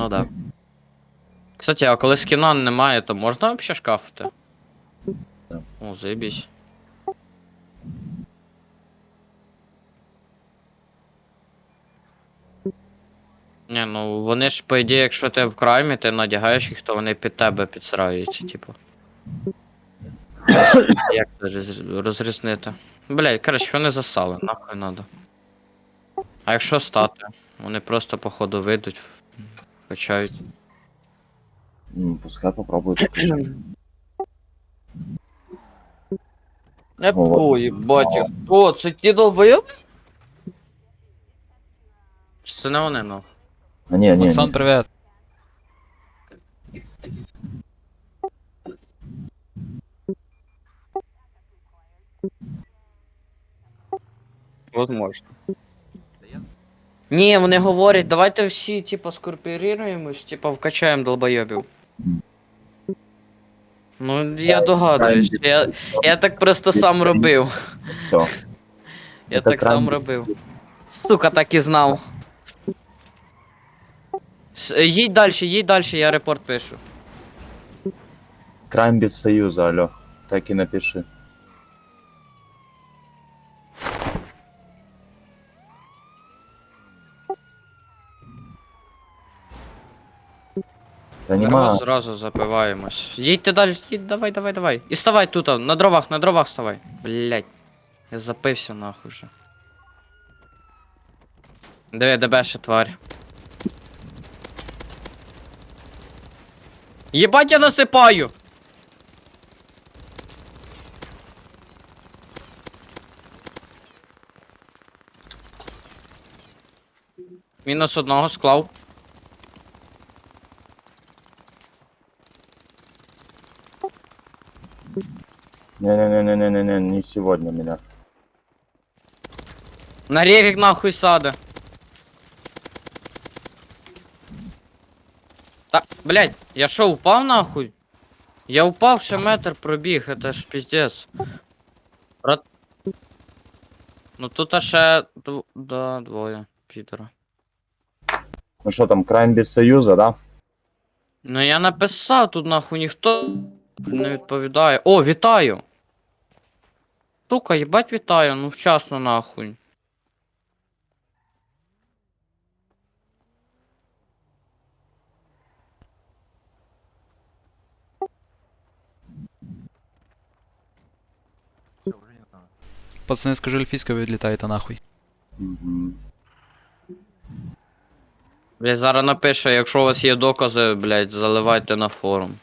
Ну да. Кстати, а коли скіна немає, то можна взагалі шкафити? О, заєбісь. Ні, ну вони ж, по ідеї, якщо ти в краймі, ти надягаєш їх, то вони під тебе підсираються, типу. Як це роз- розрізнити? Блять, коротше, вони засали, нахуй надо. А якщо стати? Вони просто, походу, вийдуть, качають. Ну, пускай попробуют. Не Ну, ладно. ой, бачу. О, це ті долбойоб? Чи це не вони, ну? А, не, не, Максон, не. привет. Возможно. Ні, вони говорять, давайте всі, типа, скорпорируємось, типа, вкачаємо долбойобів. Ну, я догадуюсь. Я, я так просто сам робив. Все. Я так сам робив. Сука, так і знав. С- Їдь далі, їдь далі, я репорт пишу. Крайм без союза, алло. Так и напиши. Да Ми зразу запиваємось. Їдьте далі, їдь, давай, давай, давай. І ставай тут, на дровах, на дровах ставай. Блять. Я запився нахуй вже. Диви, тебе ще тварь. Єбать, я насипаю! Мінус одного склав. Не-не-не-не-не-не, не сегодня меня. На ревік нахуй сада. Та, блядь, я що, упав нахуй? Я упав ще метр пробіг, это ж пиздец. Рот... Ну тут а ще дв... да, двоє, підера. Ну что там, крайм без союза, да? Ну я написав, тут нахуй ніхто Не відповідає. О, вітаю! Сука, їбать вітаю, ну вчасно нахуй. Пацани, скажи ельфійською, ви відлітаєте нахуй. Блять, зараз напише, якщо у вас є докази, блять, заливайте на форум.